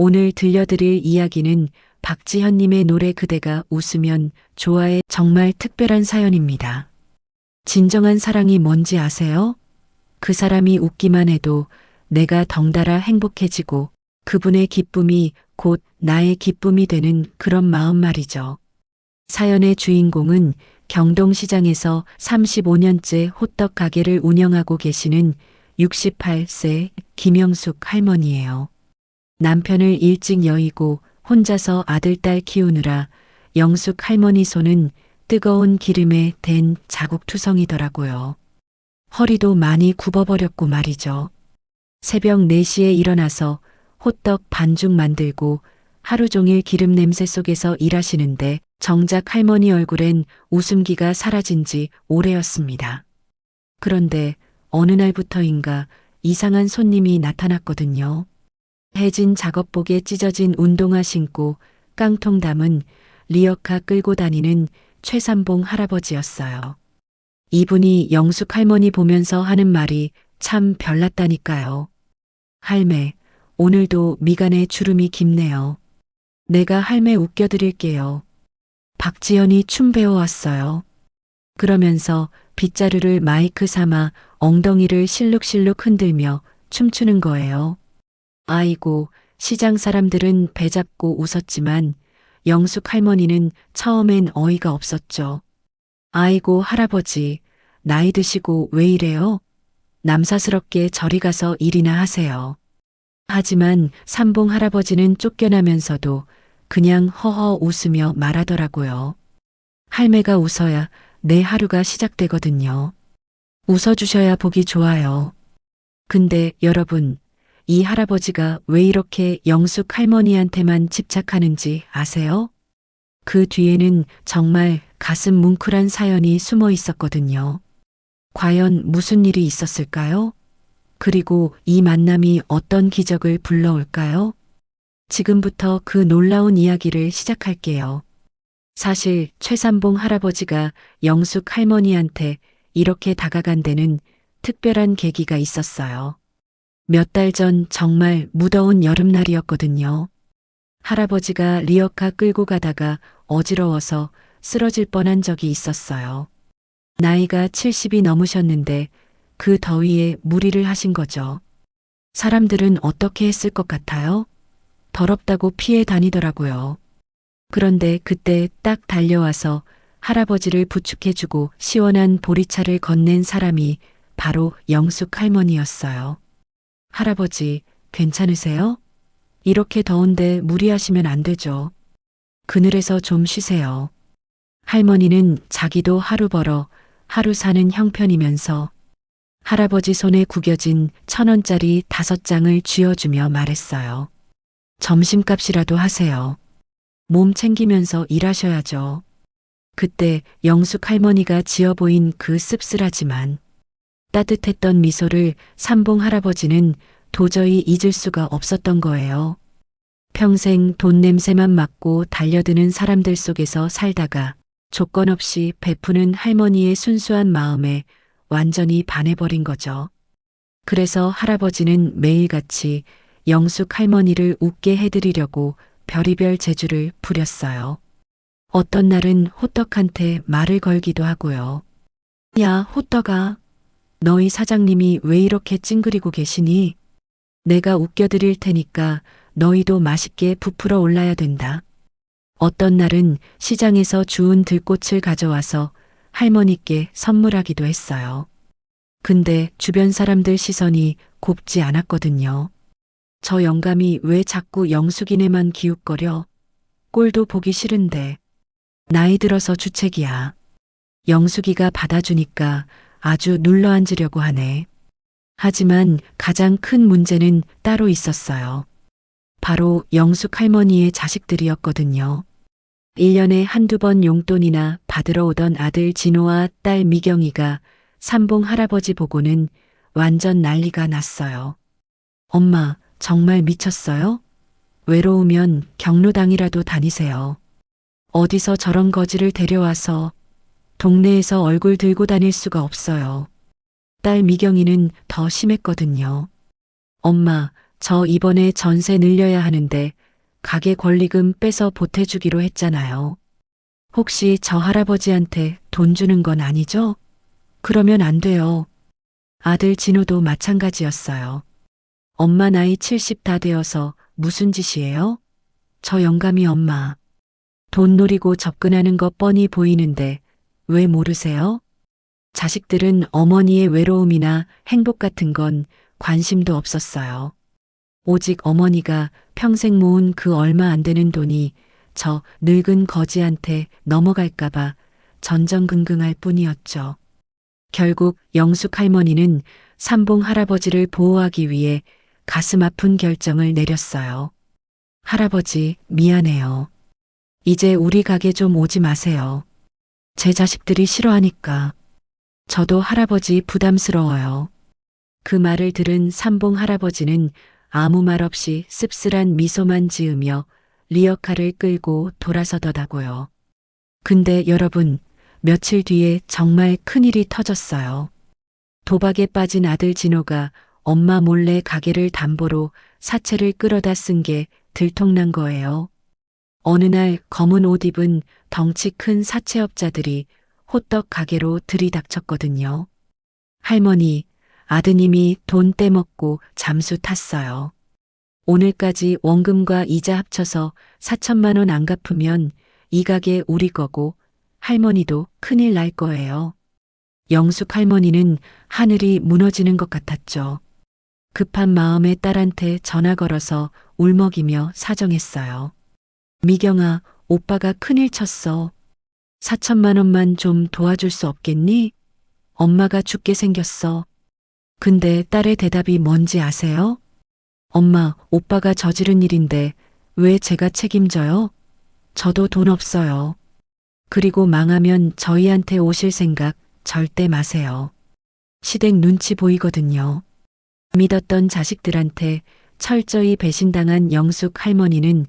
오늘 들려드릴 이야기는 박지현님의 노래 그대가 웃으면 좋아의 정말 특별한 사연입니다. 진정한 사랑이 뭔지 아세요? 그 사람이 웃기만 해도 내가 덩달아 행복해지고 그분의 기쁨이 곧 나의 기쁨이 되는 그런 마음 말이죠. 사연의 주인공은 경동시장에서 35년째 호떡 가게를 운영하고 계시는 68세 김영숙 할머니예요. 남편을 일찍 여의고 혼자서 아들, 딸 키우느라 영숙 할머니 손은 뜨거운 기름에 댄 자국투성이더라고요. 허리도 많이 굽어버렸고 말이죠. 새벽 4시에 일어나서 호떡 반죽 만들고 하루 종일 기름 냄새 속에서 일하시는데 정작 할머니 얼굴엔 웃음기가 사라진 지 오래였습니다. 그런데 어느 날부터인가 이상한 손님이 나타났거든요. 해진 작업복에 찢어진 운동화 신고 깡통 담은 리어카 끌고 다니는 최삼봉 할아버지였어요. 이분이 영숙 할머니 보면서 하는 말이 참 별났다니까요. 할매, 오늘도 미간에 주름이 깊네요. 내가 할매 웃겨드릴게요. 박지연이 춤 배워왔어요. 그러면서 빗자루를 마이크 삼아 엉덩이를 실룩실룩 흔들며 춤추는 거예요. 아이고, 시장 사람들은 배 잡고 웃었지만 영숙 할머니는 처음엔 어이가 없었죠. 아이고, 할아버지, 나이 드시고 왜 이래요? 남사스럽게 저리 가서 일이나 하세요. 하지만 삼봉 할아버지는 쫓겨나면서도 그냥 허허 웃으며 말하더라고요. 할매가 웃어야 내 하루가 시작되거든요. 웃어주셔야 보기 좋아요. 근데 여러분, 이 할아버지가 왜 이렇게 영숙 할머니한테만 집착하는지 아세요? 그 뒤에는 정말 가슴 뭉클한 사연이 숨어 있었거든요. 과연 무슨 일이 있었을까요? 그리고 이 만남이 어떤 기적을 불러올까요? 지금부터 그 놀라운 이야기를 시작할게요. 사실 최삼봉 할아버지가 영숙 할머니한테 이렇게 다가간 데는 특별한 계기가 있었어요. 몇 달 전 정말 무더운 여름날이었거든요. 할아버지가 리어카 끌고 가다가 어지러워서 쓰러질 뻔한 적이 있었어요. 나이가 70이 넘으셨는데 그 더위에 무리를 하신 거죠. 사람들은 어떻게 했을 것 같아요? 더럽다고 피해 다니더라고요. 그런데 그때 딱 달려와서 할아버지를 부축해주고 시원한 보리차를 건넨 사람이 바로 영숙 할머니였어요. 할아버지, 괜찮으세요? 이렇게 더운데 무리하시면 안 되죠. 그늘에서 좀 쉬세요. 할머니는 자기도 하루 벌어 하루 사는 형편이면서 할아버지 손에 구겨진 천 원짜리 다섯 장을 쥐어주며 말했어요. 점심값이라도 하세요. 몸 챙기면서 일하셔야죠. 그때 영숙 할머니가 지어 보인 그 씁쓸하지만 따뜻했던 미소를 삼봉 할아버지는 도저히 잊을 수가 없었던 거예요. 평생 돈 냄새만 맡고 달려드는 사람들 속에서 살다가 조건 없이 베푸는 할머니의 순수한 마음에 완전히 반해버린 거죠. 그래서 할아버지는 매일같이 영숙 할머니를 웃게 해드리려고 별의별 재주를 부렸어요. 어떤 날은 호떡한테 말을 걸기도 하고요. 야, 호떡아. 너희 사장님이 왜 이렇게 찡그리고 계시니? 내가 웃겨드릴 테니까 너희도 맛있게 부풀어 올라야 된다. 어떤 날은 시장에서 주운 들꽃을 가져와서 할머니께 선물하기도 했어요. 근데 주변 사람들 시선이 곱지 않았거든요. 저 영감이 왜 자꾸 영숙이네만 기웃거려? 꼴도 보기 싫은데. 나이 들어서 주책이야. 영숙이가 받아주니까 아주 눌러 앉으려고 하네. 하지만 가장 큰 문제는 따로 있었어요. 바로 영숙 할머니의 자식들이었거든요. 1년에 한두 번 용돈이나 받으러 오던 아들 진호와 딸 미경이가 삼봉 할아버지 보고는 완전 난리가 났어요. 엄마, 정말 미쳤어요? 외로우면 경로당이라도 다니세요. 어디서 저런 거지를 데려와서 동네에서 얼굴 들고 다닐 수가 없어요. 딸 미경이는 더 심했거든요. 엄마, 저 이번에 전세 늘려야 하는데 가게 권리금 빼서 보태주기로 했잖아요. 혹시 저 할아버지한테 돈 주는 건 아니죠? 그러면 안 돼요. 아들 진호도 마찬가지였어요. 엄마 나이 70 다 되어서 무슨 짓이에요? 저 영감이 엄마. 돈 노리고 접근하는 것 뻔히 보이는데 왜 모르세요? 자식들은 어머니의 외로움이나 행복 같은 건 관심도 없었어요. 오직 어머니가 평생 모은 그 얼마 안 되는 돈이 저 늙은 거지한테 넘어갈까봐 전전긍긍할 뿐이었죠. 결국 영숙 할머니는 삼봉 할아버지를 보호하기 위해 가슴 아픈 결정을 내렸어요. 할아버지, 미안해요. 이제 우리 가게 좀 오지 마세요. 제 자식들이 싫어하니까. 저도 할아버지 부담스러워요. 그 말을 들은 삼봉 할아버지는 아무 말 없이 씁쓸한 미소만 지으며 리어카를 끌고 돌아서더라고요. 근데 여러분, 며칠 뒤에 정말 큰일이 터졌어요. 도박에 빠진 아들 진호가 엄마 몰래 가게를 담보로 사채를 끌어다 쓴 게 들통난 거예요. 어느 날 검은 옷 입은 덩치 큰 사채업자들이 호떡 가게로 들이닥쳤거든요. 할머니, 아드님이 돈 떼먹고 잠수 탔어요. 오늘까지 원금과 이자 합쳐서 4천만 원 안 갚으면 이 가게 우리 거고 할머니도 큰일 날 거예요. 영숙 할머니는 하늘이 무너지는 것 같았죠. 급한 마음에 딸한테 전화 걸어서 울먹이며 사정했어요. 미경아, 오빠가 큰일 쳤어. 4천만 원만 좀 도와줄 수 없겠니? 엄마가 죽게 생겼어. 근데 딸의 대답이 뭔지 아세요? 엄마, 오빠가 저지른 일인데 왜 제가 책임져요? 저도 돈 없어요. 그리고 망하면 저희한테 오실 생각 절대 마세요. 시댁 눈치 보이거든요. 믿었던 자식들한테 철저히 배신당한 영숙 할머니는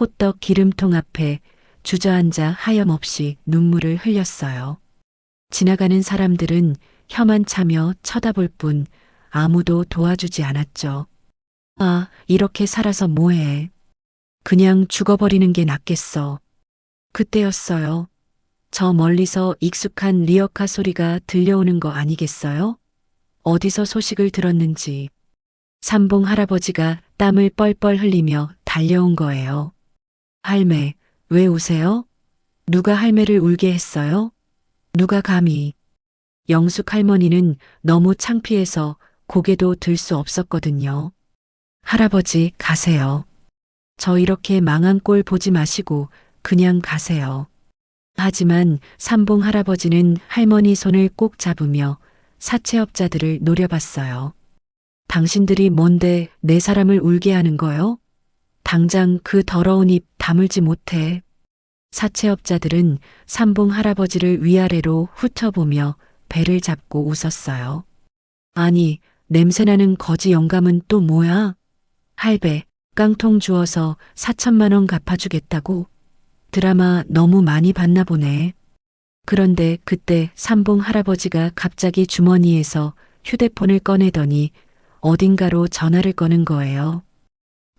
호떡 기름통 앞에 주저앉아 하염없이 눈물을 흘렸어요. 지나가는 사람들은 혀만 차며 쳐다볼 뿐 아무도 도와주지 않았죠. 아, 이렇게 살아서 뭐해. 그냥 죽어버리는 게 낫겠어. 그때였어요. 저 멀리서 익숙한 리어카 소리가 들려오는 거 아니겠어요? 어디서 소식을 들었는지. 삼봉 할아버지가 땀을 뻘뻘 흘리며 달려온 거예요. 할매, 왜 우세요? 누가 할매를 울게 했어요? 누가 감히. 영숙 할머니는 너무 창피해서 고개도 들 수 없었거든요. 할아버지, 가세요. 저 이렇게 망한 꼴 보지 마시고 그냥 가세요. 하지만 삼봉 할아버지는 할머니 손을 꼭 잡으며 사채업자들을 노려봤어요. 당신들이 뭔데 내 사람을 울게 하는 거요? 당장 그 더러운 입 다물지 못해. 사채업자들은 삼봉 할아버지를 위아래로 훑어보며 배를 잡고 웃었어요. 아니, 냄새나는 거지 영감은 또 뭐야? 할배, 깡통 주어서 4천만 원 갚아주겠다고? 드라마 너무 많이 봤나 보네. 그런데 그때 삼봉 할아버지가 갑자기 주머니에서 휴대폰을 꺼내더니 어딘가로 전화를 거는 거예요.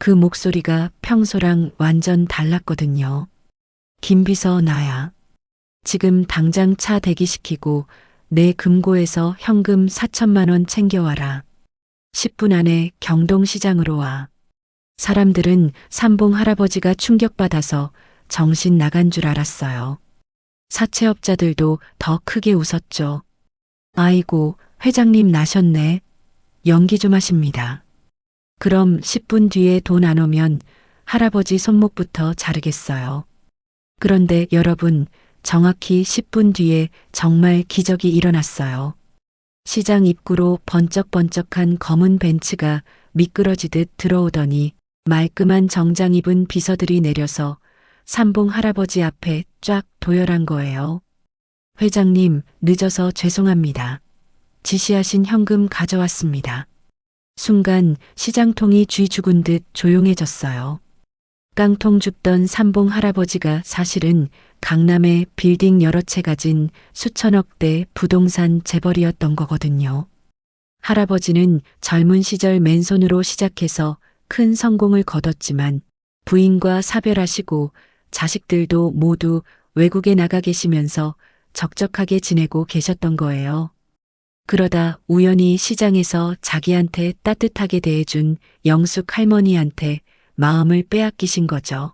그 목소리가 평소랑 완전 달랐거든요. 김비서 나야. 지금 당장 차 대기시키고 내 금고에서 현금 4천만 원 챙겨와라. 10분 안에 경동시장으로 와. 사람들은 삼봉 할아버지가 충격받아서 정신 나간 줄 알았어요. 사채업자들도 더 크게 웃었죠. 아이고, 회장님 나셨네. 연기 좀 하십니다. 그럼 10분 뒤에 돈 안 오면 할아버지 손목부터 자르겠어요. 그런데 여러분, 정확히 10분 뒤에 정말 기적이 일어났어요. 시장 입구로 번쩍번쩍한 검은 벤츠가 미끄러지듯 들어오더니 말끔한 정장 입은 비서들이 내려서 삼봉 할아버지 앞에 쫙 도열한 거예요. 회장님, 늦어서 죄송합니다. 지시하신 현금 가져왔습니다. 순간 시장통이 쥐 죽은 듯 조용해졌어요. 깡통 줍던 삼봉 할아버지가 사실은 강남에 빌딩 여러 채 가진 수천억대 부동산 재벌이었던 거거든요. 할아버지는 젊은 시절 맨손으로 시작해서 큰 성공을 거뒀지만 부인과 사별하시고 자식들도 모두 외국에 나가 계시면서 적적하게 지내고 계셨던 거예요. 그러다 우연히 시장에서 자기한테 따뜻하게 대해준 영숙 할머니한테 마음을 빼앗기신 거죠.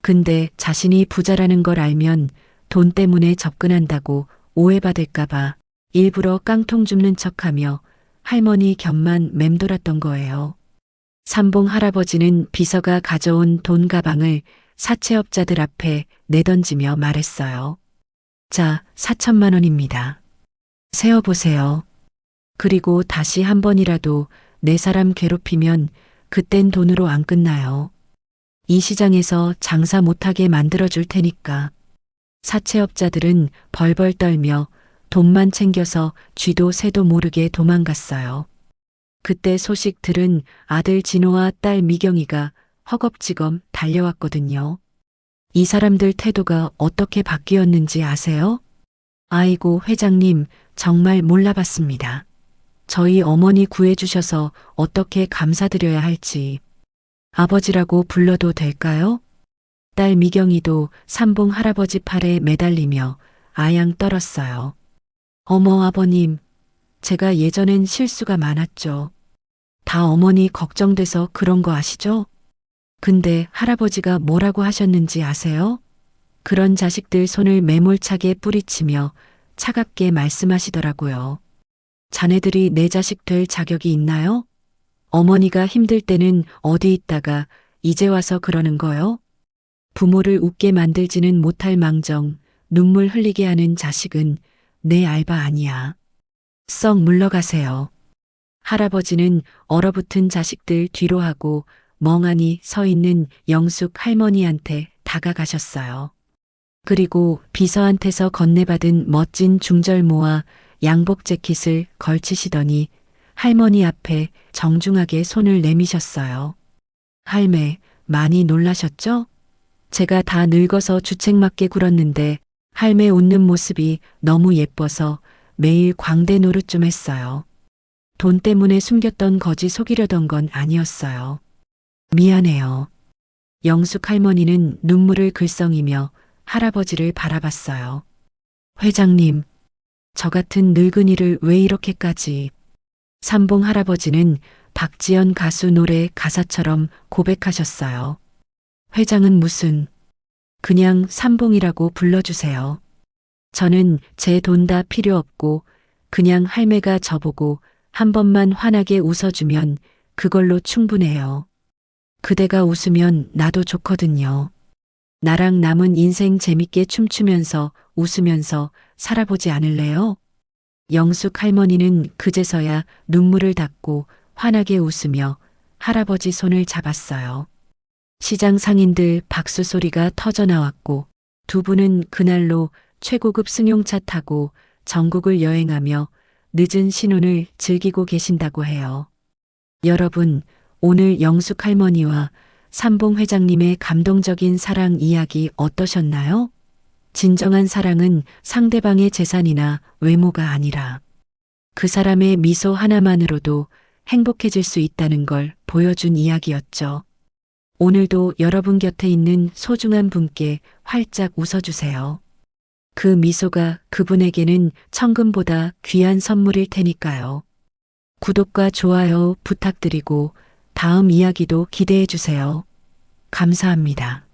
근데 자신이 부자라는 걸 알면 돈 때문에 접근한다고 오해받을까봐 일부러 깡통 줍는 척하며 할머니 곁만 맴돌았던 거예요. 삼봉 할아버지는 비서가 가져온 돈 가방을 사채업자들 앞에 내던지며 말했어요. 자, 4천만 원입니다. 세어보세요. 그리고 다시 한 번이라도 내 사람 괴롭히면 그땐 돈으로 안 끝나요. 이 시장에서 장사 못하게 만들어줄 테니까. 사채업자들은 벌벌 떨며 돈만 챙겨서 쥐도 새도 모르게 도망갔어요. 그때 소식 들은 아들 진호와 딸 미경이가 허겁지겁 달려왔거든요. 이 사람들 태도가 어떻게 바뀌었는지 아세요? 아이고, 회장님, 정말 몰라봤습니다. 저희 어머니 구해주셔서 어떻게 감사드려야 할지. 아버지라고 불러도 될까요? 딸 미경이도 삼봉 할아버지 팔에 매달리며 아양 떨었어요. 어머 아버님, 제가 예전엔 실수가 많았죠. 다 어머니 걱정돼서 그런 거 아시죠? 근데 할아버지가 뭐라고 하셨는지 아세요? 그런 자식들 손을 매몰차게 뿌리치며 차갑게 말씀하시더라고요. 자네들이 내 자식 될 자격이 있나요? 어머니가 힘들 때는 어디 있다가 이제 와서 그러는 거요? 부모를 웃게 만들지는 못할 망정 눈물 흘리게 하는 자식은 내 알바 아니야. 썩 물러가세요. 할아버지는 얼어붙은 자식들 뒤로 하고 멍하니 서 있는 영숙 할머니한테 다가가셨어요. 그리고 비서한테서 건네받은 멋진 중절모와 양복 재킷을 걸치시더니 할머니 앞에 정중하게 손을 내미셨어요. 할매, 많이 놀라셨죠? 제가 다 늙어서 주책맞게 굴었는데 할매 웃는 모습이 너무 예뻐서 매일 광대 노릇 좀 했어요. 돈 때문에 숨겼던 거지 속이려던 건 아니었어요. 미안해요. 영숙 할머니는 눈물을 글썽이며 할아버지를 바라봤어요. 회장님, 저 같은 늙은이를 왜 이렇게까지. 삼봉 할아버지는 박지연 가수 노래 가사처럼 고백하셨어요. 회장은 무슨, 그냥 삼봉이라고 불러주세요. 저는 제 돈 다 필요 없고 그냥 할매가 저보고 한 번만 환하게 웃어주면 그걸로 충분해요. 그대가 웃으면 나도 좋거든요. 나랑 남은 인생 재밌게 춤추면서 웃으면서 살아보지 않을래요? 영숙 할머니는 그제서야 눈물을 닦고 환하게 웃으며 할아버지 손을 잡았어요. 시장 상인들 박수 소리가 터져 나왔고 두 분은 그날로 최고급 승용차 타고 전국을 여행하며 늦은 신혼을 즐기고 계신다고 해요. 여러분, 오늘 영숙 할머니와 삼봉 회장님의 감동적인 사랑 이야기 어떠셨나요? 진정한 사랑은 상대방의 재산이나 외모가 아니라 그 사람의 미소 하나만으로도 행복해질 수 있다는 걸 보여준 이야기였죠. 오늘도 여러분 곁에 있는 소중한 분께 활짝 웃어주세요. 그 미소가 그분에게는 천금보다 귀한 선물일 테니까요. 구독과 좋아요 부탁드리고 다음 이야기도 기대해 주세요. 감사합니다.